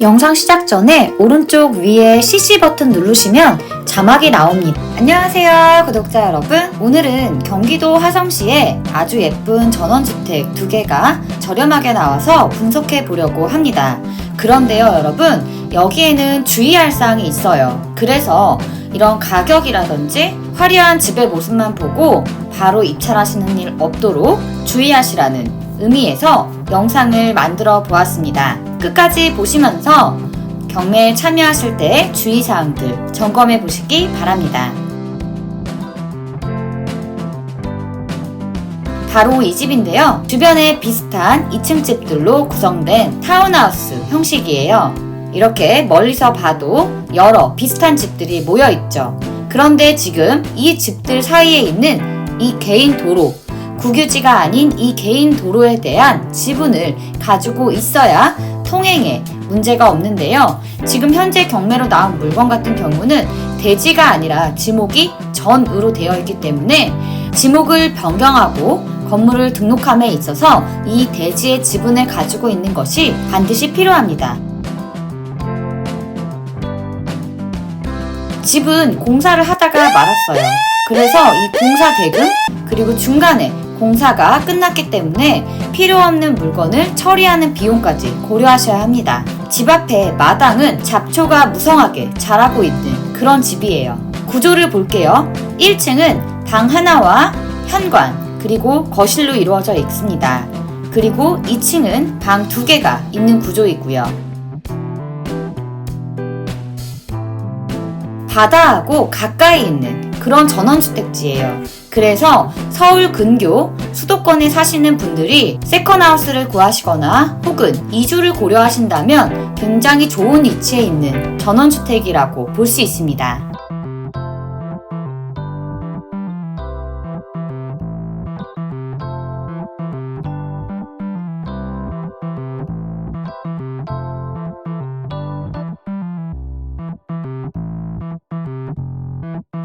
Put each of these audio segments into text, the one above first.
영상 시작 전에 오른쪽 위에 CC 버튼 누르시면 자막이 나옵니다. 안녕하세요, 구독자 여러분. 오늘은 경기도 화성시에 아주 예쁜 전원주택 두 개가 저렴하게 나와서 분석해 보려고 합니다. 그런데요, 여러분, 여기에는 주의할 사항이 있어요. 그래서 이런 가격이라든지 화려한 집의 모습만 보고 바로 입찰하시는 일 없도록 주의하시라는 의미에서 영상을 만들어 보았습니다. 끝까지 보시면서 경매에 참여하실 때 주의사항들 점검해 보시기 바랍니다. 바로 이 집인데요. 주변에 비슷한 2층 집들로 구성된 타운하우스 형식이에요. 이렇게 멀리서 봐도 여러 비슷한 집들이 모여 있죠. 그런데 지금 이 집들 사이에 있는 이 개인 도로, 국유지가 아닌 이 개인 도로에 대한 지분을 가지고 있어야 통행에 문제가 없는데요. 지금 현재 경매로 나온 물건 같은 경우는 대지가 아니라 지목이 전으로 되어 있기 때문에 지목을 변경하고 건물을 등록함에 있어서 이 대지의 지분을 가지고 있는 것이 반드시 필요합니다. 집은 공사를 하다가 말았어요. 그래서 이 공사 대금 그리고 중간에 공사가 끝났기 때문에 필요 없는 물건을 처리하는 비용까지 고려하셔야 합니다. 집 앞에 마당은 잡초가 무성하게 자라고 있는 그런 집이에요. 구조를 볼게요. 1층은 방 하나와 현관 그리고 거실로 이루어져 있습니다. 그리고 2층은 방 두 개가 있는 구조이고요. 바다하고 가까이 있는 그런 전원주택지예요. 그래서 서울 근교 수도권에 사시는 분들이 세컨하우스를 구하시거나 혹은 이주를 고려하신다면 굉장히 좋은 위치에 있는 전원주택이라고 볼 수 있습니다.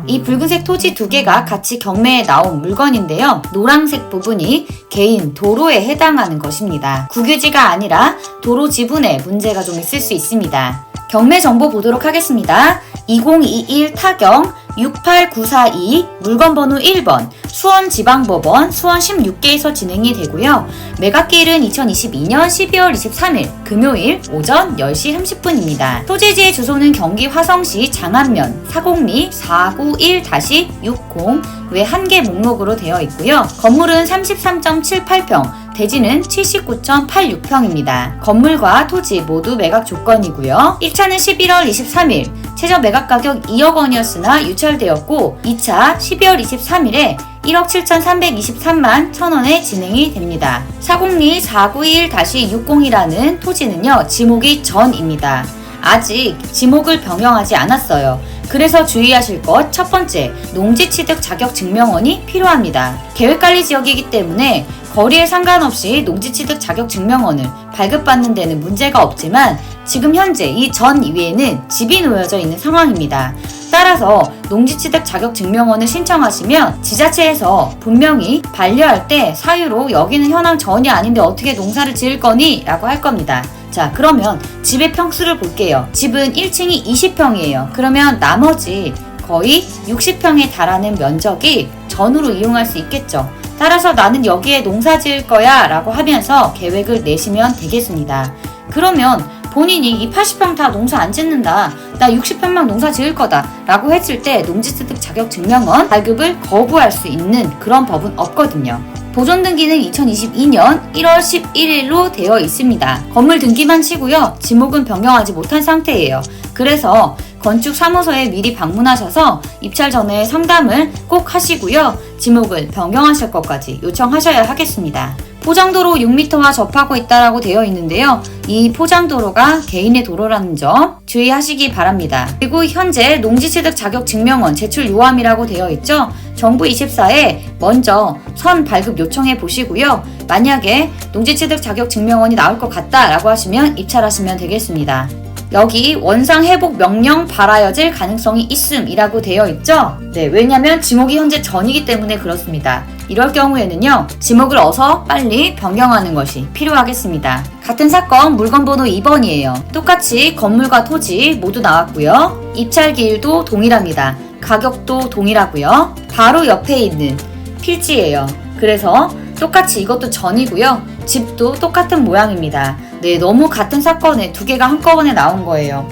이 붉은색 토지 두 개가 같이 경매에 나온 물건인데요. 노란색 부분이 개인 도로에 해당하는 것입니다. 국유지가 아니라 도로 지분에 문제가 좀 있을 수 있습니다. 경매 정보 보도록 하겠습니다. 2021 타경 68942 물건 번호 1번 수원지방법원 수원 16개에서 진행이 되고요. 매각기일은 2022년 12월 23일 금요일 오전 10시 30분입니다. 토지지의 주소는 경기 화성시 장안면 사곡리 491-60 외 한 개 목록으로 되어 있고요. 건물은 33.78평 대지는 79.86평입니다. 건물과 토지 모두 매각 조건이고요. 1차는 11월 23일 최저 매각 가격 2억 원이었으나 유찰되었고 2차 12월 23일에 1억 7,323만 1천원에 진행이 됩니다. 사공리 491-60이라는 토지는요, 지목이 전입니다. 아직 지목을 변경하지 않았어요. 그래서 주의하실 것 첫 번째, 농지 취득 자격 증명원이 필요합니다. 계획관리 지역이기 때문에 거리에 상관없이 농지 취득 자격 증명원을 발급받는 데는 문제가 없지만 지금 현재 이 전 이외에는 집이 놓여져 있는 상황입니다. 따라서 농지취득 자격증명원을 신청하시면 지자체에서 분명히 반려할 때 사유로 여기는 현황 전이 아닌데 어떻게 농사를 지을 거니? 라고 할 겁니다. 자, 그러면 집의 평수를 볼게요. 집은 1층이 20평이에요. 그러면 나머지 거의 60평에 달하는 면적이 전으로 이용할 수 있겠죠. 따라서 나는 여기에 농사 지을 거야 라고 하면서 계획을 내시면 되겠습니다. 그러면 본인이 이 80평 다 농사 안 짓는다. 나 60평만 농사 지을 거다. 라고 했을 때 농지취득 자격증명원 발급을 거부할 수 있는 그런 법은 없거든요. 보존 등기는 2022년 1월 11일로 되어 있습니다. 건물 등기만 치고요. 지목은 변경하지 못한 상태예요. 그래서 건축 사무소에 미리 방문하셔서 입찰 전에 상담을 꼭 하시고요. 지목을 변경하실 것까지 요청하셔야 하겠습니다. 포장도로 6m와 접하고 있다라고 되어 있는데요. 이 포장도로가 개인의 도로라는 점 주의하시기 바랍니다. 그리고 현재 농지취득 자격 증명원 제출 요함이라고 되어 있죠. 정부 24에 먼저 선 발급 요청해 보시고요. 만약에 농지취득 자격 증명원이 나올 것 같다라고 하시면 입찰하시면 되겠습니다. 여기 원상 회복 명령 발하여질 가능성이 있음이라고 되어 있죠. 네, 왜냐면 지목이 현재 전이기 때문에 그렇습니다. 이럴 경우에는요, 지목을 어서 빨리 변경하는 것이 필요하겠습니다. 같은 사건 물건 번호 2번이에요. 똑같이 건물과 토지 모두 나왔고요. 입찰 기일도 동일합니다. 가격도 동일하고요. 바로 옆에 있는 필지예요. 그래서 똑같이 이것도 전이고요. 집도 똑같은 모양입니다. 네, 너무 같은 사건에 두 개가 한꺼번에 나온 거예요.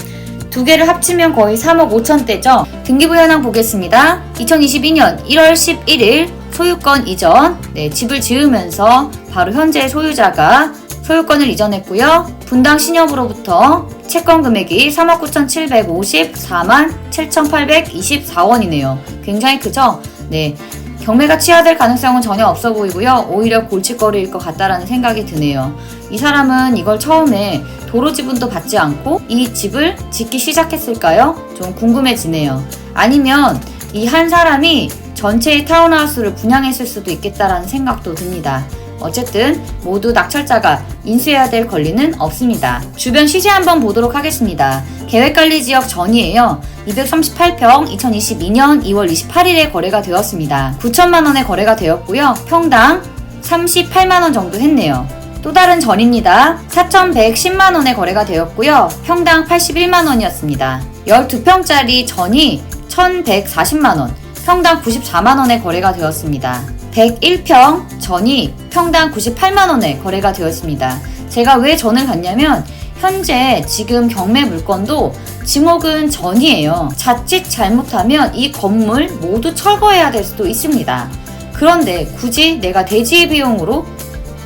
두 개를 합치면 거의 3억 5천대죠. 등기부 현황 보겠습니다. 2022년 1월 11일 소유권 이전. 네, 집을 지으면서 바로 현재 소유자가 소유권을 이전했고요. 분당 신협으로부터 채권 금액이 3억 9,754만 7,824원이네요. 굉장히 크죠? 네. 경매가 취하될 가능성은 전혀 없어 보이고요. 오히려 골칫거리일 것 같다라는 생각이 드네요. 이 사람은 이걸 처음에 도로 지분도 받지 않고 이 집을 짓기 시작했을까요? 좀 궁금해지네요. 아니면 이 한 사람이 전체의 타운하우스를 분양했을 수도 있겠다라는 생각도 듭니다. 어쨌든 모두 낙찰자가 인수해야 될 권리는 없습니다. 주변 시세 한번 보도록 하겠습니다. 계획관리지역 전이에요. 238평 2022년 2월 28일에 거래가 되었습니다. 9천만 원에 거래가 되었고요. 평당 38만 원 정도 했네요. 또 다른 전입니다. 4,110만 원에 거래가 되었고요. 평당 81만 원이었습니다. 12평짜리 전이 1,140만 원, 평당 94만 원에 거래가 되었습니다. 101평 전이 평당 98만 원에 거래가 되었습니다. 제가 왜 전을 갔냐면 현재 지금 경매 물건도 지목은 전이에요. 자칫 잘못하면 이 건물 모두 철거해야 될 수도 있습니다. 그런데 굳이 내가 대지의 비용으로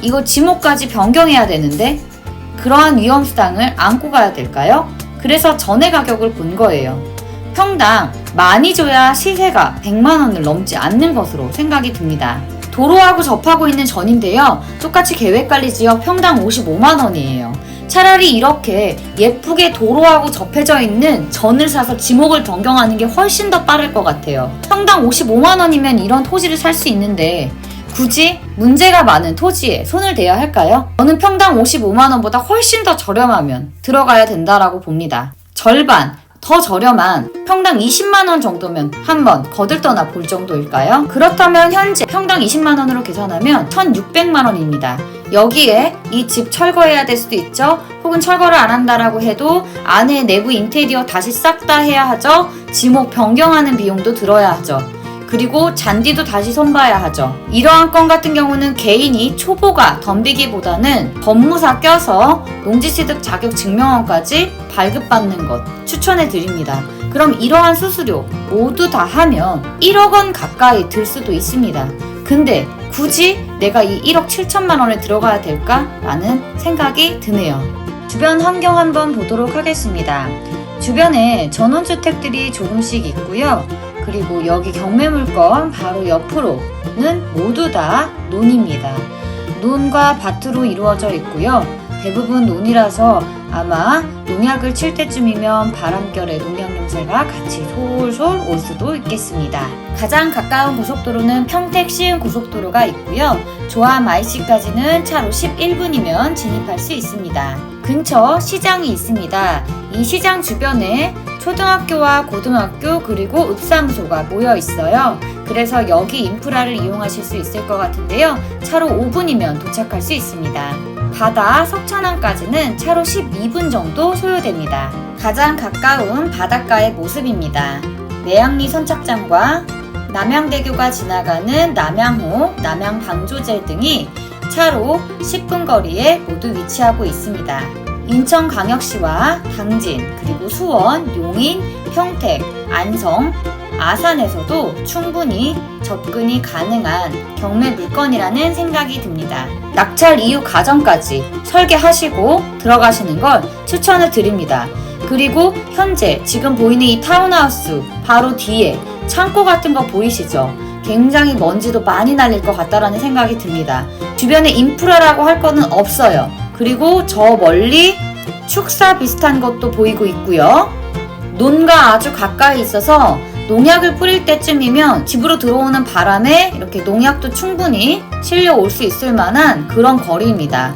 이거 지목까지 변경해야 되는데 그러한 위험 수당을 안고 가야 될까요? 그래서 전의 가격을 본 거예요. 평당 많이 줘야 시세가 100만 원을 넘지 않는 것으로 생각이 듭니다. 도로하고 접하고 있는 전인데요. 똑같이 계획관리 지역 평당 55만 원이에요. 차라리 이렇게 예쁘게 도로하고 접해져 있는 전을 사서 지목을 변경하는 게 훨씬 더 빠를 것 같아요. 평당 55만 원이면 이런 토지를 살 수 있는데 굳이 문제가 많은 토지에 손을 대야 할까요? 저는 평당 55만 원보다 훨씬 더 저렴하면 들어가야 된다라고 봅니다. 절반 더 저렴한 평당 20만 원 정도면 한번 거들떠나 볼 정도일까요? 그렇다면 현재 평당 20만 원으로 계산하면 1,600만 원입니다. 여기에 이 집 철거해야 될 수도 있죠. 혹은 철거를 안 한다라고 해도 안에 내부 인테리어 다시 싹 다 해야 하죠. 지목 변경하는 비용도 들어야 하죠. 그리고 잔디도 다시 손봐야 하죠. 이러한 건 같은 경우는 개인이 초보가 덤비기보다는 법무사 껴서 농지취득 자격 증명원까지 발급받는 것 추천해 드립니다. 그럼 이러한 수수료 모두 다 하면 1억 원 가까이 들 수도 있습니다. 근데 굳이 내가 이 1억 7천만 원에 들어가야 될까? 라는 생각이 드네요. 주변 환경 한번 보도록 하겠습니다. 주변에 전원주택들이 조금씩 있고요. 그리고 여기 경매물건 바로 옆으로는 모두 다 논입니다. 논과 밭으로 이루어져 있고요. 대부분 논이라서 아마 농약을 칠 때쯤이면 바람결에 농약 냄새가 같이 솔솔 올 수도 있겠습니다. 가장 가까운 고속도로는 평택 시흥 고속도로가 있고요. 조암 IC까지는 차로 11분이면 진입할 수 있습니다. 근처 시장이 있습니다. 이 시장 주변에 초등학교와 고등학교 그리고 읍사무소가 모여 있어요. 그래서 여기 인프라를 이용하실 수 있을 것 같은데요. 차로 5분이면 도착할 수 있습니다. 바다 석천항까지는 차로 12분 정도 소요됩니다. 가장 가까운 바닷가의 모습입니다. 내양리 선착장과 남양대교가 지나가는 남양호, 남양방조제 등이 차로 10분 거리에 모두 위치하고 있습니다. 인천광역시와 당진, 그리고 수원, 용인, 평택, 안성, 아산에서도 충분히 접근이 가능한 경매 물건이라는 생각이 듭니다. 낙찰 이후 과정까지 설계하시고 들어가시는 걸 추천을 드립니다. 그리고 현재 지금 보이는 이 타운하우스 바로 뒤에 창고 같은 거 보이시죠? 굉장히 먼지도 많이 날릴 것 같다라는 생각이 듭니다. 주변에 인프라라고 할 거는 없어요. 그리고 저 멀리 축사 비슷한 것도 보이고 있고요. 논과 아주 가까이 있어서 농약을 뿌릴 때쯤이면 집으로 들어오는 바람에 이렇게 농약도 충분히 실려 올 수 있을 만한 그런 거리입니다.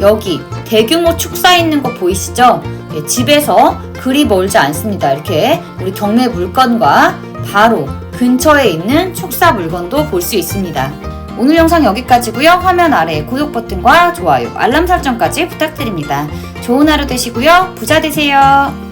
여기 대규모 축사 있는 거 보이시죠? 이렇게 집에서 그리 멀지 않습니다. 이렇게 우리 경매 물건과 바로 근처에 있는 축사 물건도 볼 수 있습니다. 오늘 영상 여기까지고요. 화면 아래 구독 버튼과 좋아요, 알람 설정까지 부탁드립니다. 좋은 하루 되시고요. 부자 되세요.